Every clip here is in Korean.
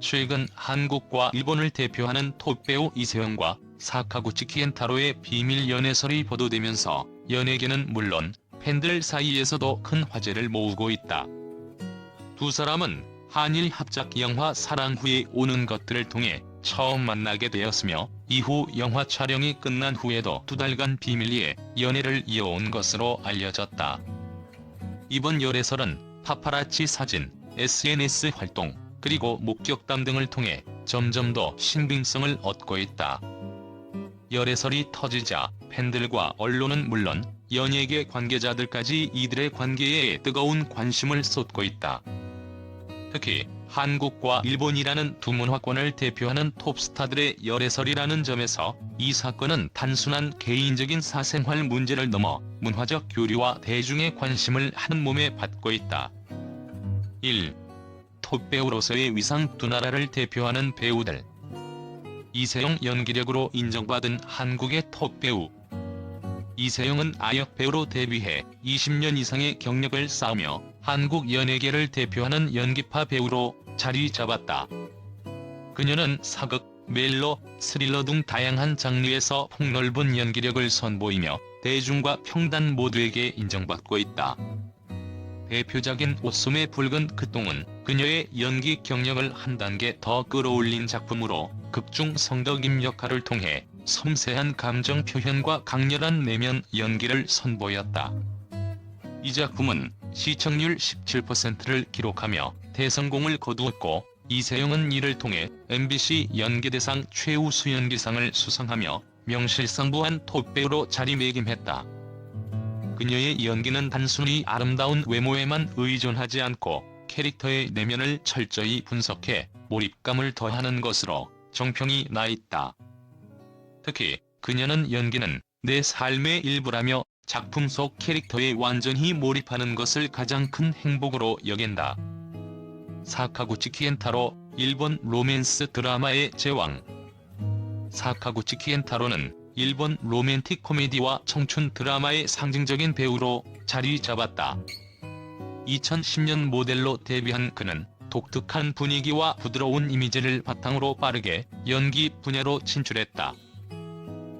최근 한국과 일본을 대표하는 톱배우 이세영과 사카구치 키엔타로의 비밀 연애설이 보도되면서 연예계는 물론 팬들 사이에서도 큰 화제를 모으고 있다. 두 사람은 한일 합작 영화 사랑 후에 오는 것들을 통해 처음 만나게 되었으며 이후 영화 촬영이 끝난 후에도 두 달간 비밀리에 연애를 이어온 것으로 알려졌다. 이번 열애설은 파파라치 사진, SNS 활동, 그리고 목격담 등을 통해 점점 더 신빙성을 얻고 있다. 열애설이 터지자 팬들과 언론은 물론 연예계 관계자들까지 이들의 관계에 뜨거운 관심을 쏟고 있다. 특히 한국과 일본이라는 두 문화권을 대표하는 톱스타들의 열애설이라는 점에서 이 사건은 단순한 개인적인 사생활 문제를 넘어 문화적 교류와 대중의 관심을 한 몸에 받고 있다. 1. 톱배우로서의 위상 두 나라를 대표하는 배우들 이세영 연기력으로 인정받은 한국의 톱배우 이세영은 아역 배우로 데뷔해 20년 이상의 경력을 쌓으며 한국 연예계를 대표하는 연기파 배우로 자리 잡았다. 그녀는 사극, 멜로, 스릴러 등 다양한 장르에서 폭넓은 연기력을 선보이며 대중과 평단 모두에게 인정받고 있다. 대표작인 옷소매 붉은 그똥은 그녀의 연기 경력을 한 단계 더 끌어올린 작품으로 극중 성덕임 역할을 통해 섬세한 감정 표현과 강렬한 내면 연기를 선보였다. 이 작품은 시청률 17%를 기록하며 대성공을 거두었고 이세영은 이를 통해 MBC 연기대상 최우수 연기상을 수상하며 명실상부한 톱배우로 자리매김했다. 그녀의 연기는 단순히 아름다운 외모에만 의존하지 않고 캐릭터의 내면을 철저히 분석해 몰입감을 더하는 것으로 정평이 나 있다. 특히 그녀는 연기는 내 삶의 일부라며 작품 속 캐릭터에 완전히 몰입하는 것을 가장 큰 행복으로 여긴다. 사카구치 키엔타로 일본 로맨스 드라마의 제왕 사카구치 키엔타로는 일본 로맨틱 코미디와 청춘 드라마의 상징적인 배우로 자리 잡았다. 2010년 모델로 데뷔한 그는 독특한 분위기와 부드러운 이미지를 바탕으로 빠르게 연기 분야로 진출했다.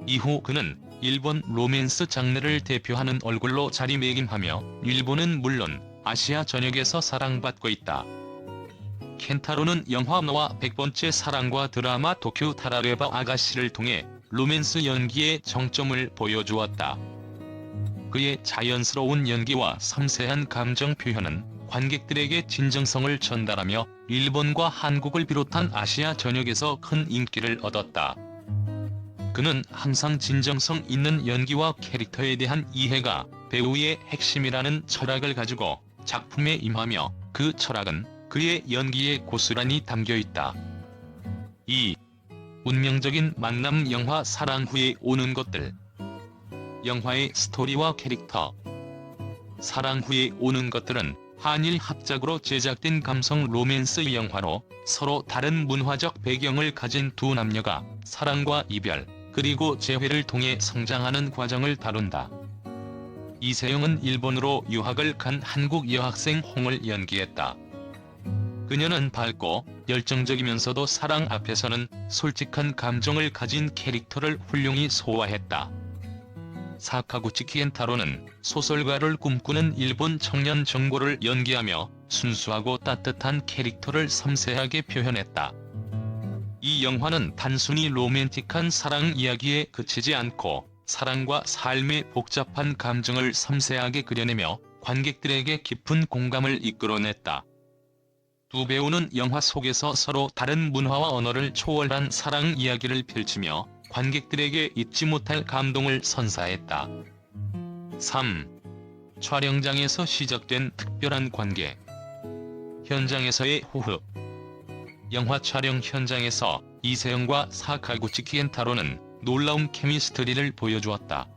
이후 그는 일본 로맨스 장르를 대표하는 얼굴로 자리매김하며 일본은 물론 아시아 전역에서 사랑받고 있다. 켄타로는 영화 너와 100번째 사랑과 드라마 도쿄 타라레바 아가씨를 통해 로맨스 연기의 정점을 보여주었다. 그의 자연스러운 연기와 섬세한 감정 표현은 관객들에게 진정성을 전달하며 일본과 한국을 비롯한 아시아 전역에서 큰 인기를 얻었다. 그는 항상 진정성 있는 연기와 캐릭터에 대한 이해가 배우의 핵심이라는 철학을 가지고 작품에 임하며 그 철학은 그의 연기에 고스란히 담겨 있다. 2. 운명적인 만남 영화 사랑 후에 오는 것들 영화의 스토리와 캐릭터 사랑 후에 오는 것들은 한일 합작으로 제작된 감성 로맨스 영화로 서로 다른 문화적 배경을 가진 두 남녀가 사랑과 이별, 그리고 재회를 통해 성장하는 과정을 다룬다. 이세영은 일본으로 유학을 간 한국 여학생 홍을 연기했다. 그녀는 밝고 열정적이면서도 사랑 앞에서는 솔직한 감정을 가진 캐릭터를 훌륭히 소화했다. 사카구치 키엔타로는 소설가를 꿈꾸는 일본 청년 정고를 연기하며 순수하고 따뜻한 캐릭터를 섬세하게 표현했다. 이 영화는 단순히 로맨틱한 사랑 이야기에 그치지 않고 사랑과 삶의 복잡한 감정을 섬세하게 그려내며 관객들에게 깊은 공감을 이끌어냈다. 두 배우는 영화 속에서 서로 다른 문화와 언어를 초월한 사랑 이야기를 펼치며 관객들에게 잊지 못할 감동을 선사했다. 3. 촬영장에서 시작된 특별한 관계 현장에서의 호흡 영화 촬영 현장에서 이세영과 사카구치 키엔타로는 놀라운 케미스트리를 보여주었다.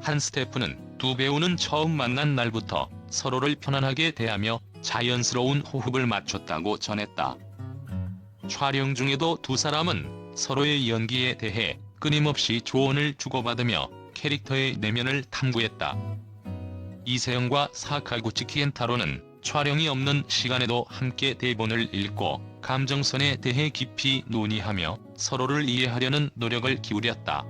한 스태프는 두 배우는 처음 만난 날부터 서로를 편안하게 대하며 자연스러운 호흡을 맞췄다고 전했다. 촬영 중에도 두 사람은 서로의 연기에 대해 끊임없이 조언을 주고받으며 캐릭터의 내면을 탐구했다. 이세영과 사카구치 키엔타로는 촬영이 없는 시간에도 함께 대본을 읽고 감정선에 대해 깊이 논의하며 서로를 이해하려는 노력을 기울였다.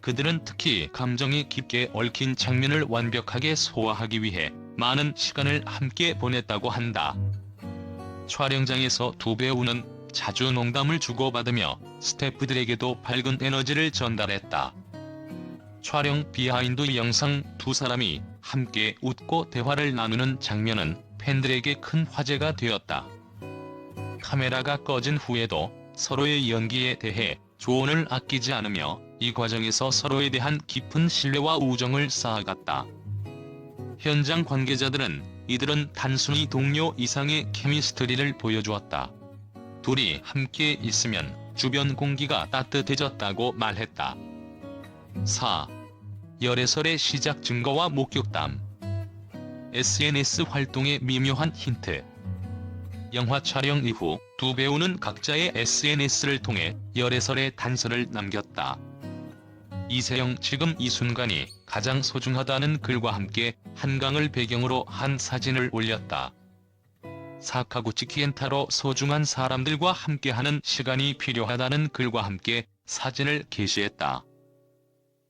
그들은 특히 감정이 깊게 얽힌 장면을 완벽하게 소화하기 위해 많은 시간을 함께 보냈다고 한다. 촬영장에서 두 배우는 자주 농담을 주고받으며 스태프들에게도 밝은 에너지를 전달했다. 촬영 비하인드 영상 두 사람이 함께 웃고 대화를 나누는 장면은 팬들에게 큰 화제가 되었다. 카메라가 꺼진 후에도 서로의 연기에 대해 조언을 아끼지 않으며 이 과정에서 서로에 대한 깊은 신뢰와 우정을 쌓아갔다. 현장 관계자들은 이들은 단순히 동료 이상의 케미스트리를 보여주었다. 둘이 함께 있으면 주변 공기가 따뜻해졌다고 말했다. 4. 열애설의 시작 증거와 목격담 SNS 활동의 미묘한 힌트 영화 촬영 이후 두 배우는 각자의 SNS를 통해 열애설의 단서를 남겼다. 이세영 지금 이 순간이 가장 소중하다는 글과 함께 한강을 배경으로 한 사진을 올렸다. 사카구치 키 엔타로 소중한 사람들과 함께하는 시간이 필요하다는 글과 함께 사진을 게시했다.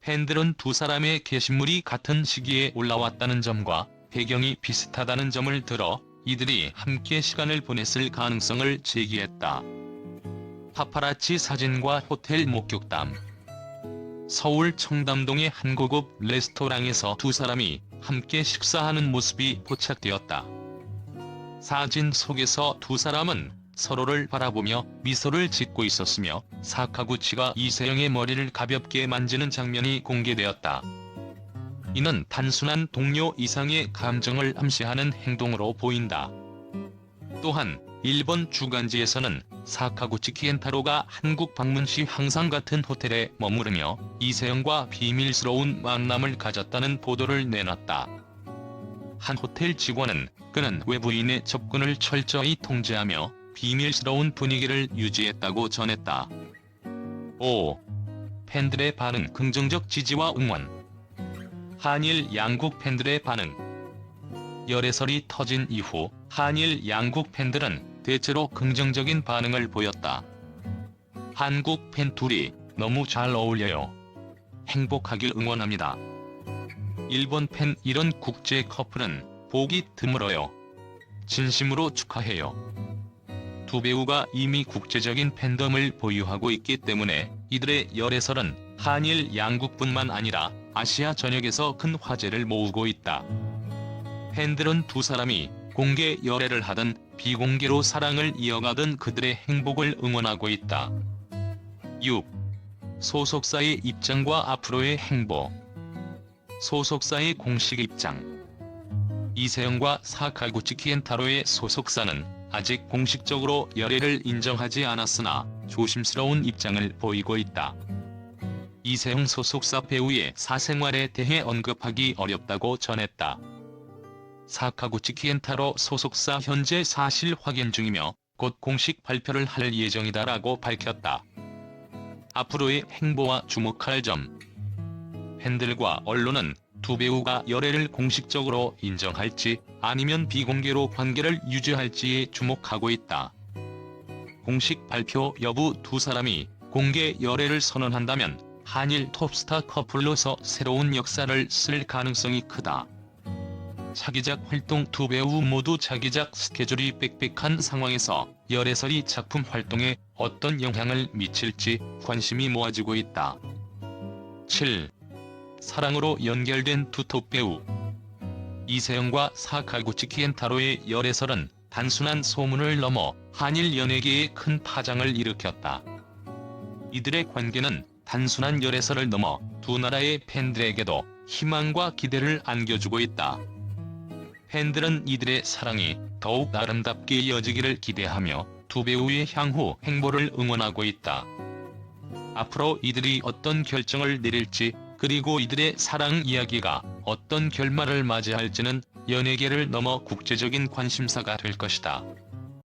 팬들은 두 사람의 게시물이 같은 시기에 올라왔다는 점과 배경이 비슷하다는 점을 들어 이들이 함께 시간을 보냈을 가능성을 제기했다. 파파라치 사진과 호텔 목격담 서울 청담동의 한 고급 레스토랑에서 두 사람이 함께 식사하는 모습이 포착되었다. 사진 속에서 두 사람은 서로를 바라보며 미소를 짓고 있었으며 사카구치가 이세영의 머리를 가볍게 만지는 장면이 공개되었다. 이는 단순한 동료 이상의 감정을 암시하는 행동으로 보인다. 또한 일본 주간지에서는 사카구치 키엔타로가 한국 방문 시 항상 같은 호텔에 머무르며 이세영과 비밀스러운 만남을 가졌다는 보도를 내놨다. 한 호텔 직원은 그는 외부인의 접근을 철저히 통제하며 비밀스러운 분위기를 유지했다고 전했다. 5. 팬들의 반응 긍정적 지지와 응원 한일 양국 팬들의 반응 열애설이 터진 이후 한일 양국 팬들은 대체로 긍정적인 반응을 보였다. 한국 팬 둘이 너무 잘 어울려요. 행복하길 응원합니다. 일본 팬 이런 국제 커플은 보기 드물어요. 진심으로 축하해요. 두 배우가 이미 국제적인 팬덤을 보유하고 있기 때문에 이들의 열애설은 한일 양국뿐만 아니라 아시아 전역에서 큰 화제를 모으고 있다. 팬들은 두 사람이 공개 열애를 하든 비공개로 사랑을 이어가든 그들의 행복을 응원하고 있다. 6. 소속사의 입장과 앞으로의 행보 소속사의 공식 입장 이세영과 사카구치 키 엔타로의 소속사는 아직 공식적으로 열애를 인정하지 않았으나 조심스러운 입장을 보이고 있다. 이세영 소속사 배우의 사생활에 대해 언급하기 어렵다고 전했다. 사카구치 키엔타로 소속사 현재 사실 확인 중이며 곧 공식 발표를 할 예정이다라고 밝혔다. 앞으로의 행보와 주목할 점 팬들과 언론은 두 배우가 열애를 공식적으로 인정할지 아니면 비공개로 관계를 유지할지에 주목하고 있다. 공식 발표 여부 두 사람이 공개 열애를 선언한다면 한일 톱스타 커플로서 새로운 역사를 쓸 가능성이 크다. 차기작 활동 두 배우 모두 차기작 스케줄이 빽빽한 상황에서 열애설이 작품 활동에 어떤 영향을 미칠지 관심이 모아지고 있다. 7. 사랑으로 연결된 두 톱 배우 이세영과 사카구치 키 엔타로의 열애설은 단순한 소문을 넘어 한일 연예계에 큰 파장을 일으켰다. 이들의 관계는 단순한 열애설을 넘어 두 나라의 팬들에게도 희망과 기대를 안겨주고 있다. 팬들은 이들의 사랑이 더욱 아름답게 이어지기를 기대하며 두 배우의 향후 행보를 응원하고 있다. 앞으로 이들이 어떤 결정을 내릴지 그리고 이들의 사랑 이야기가 어떤 결말을 맞이할지는 연예계를 넘어 국제적인 관심사가 될 것이다.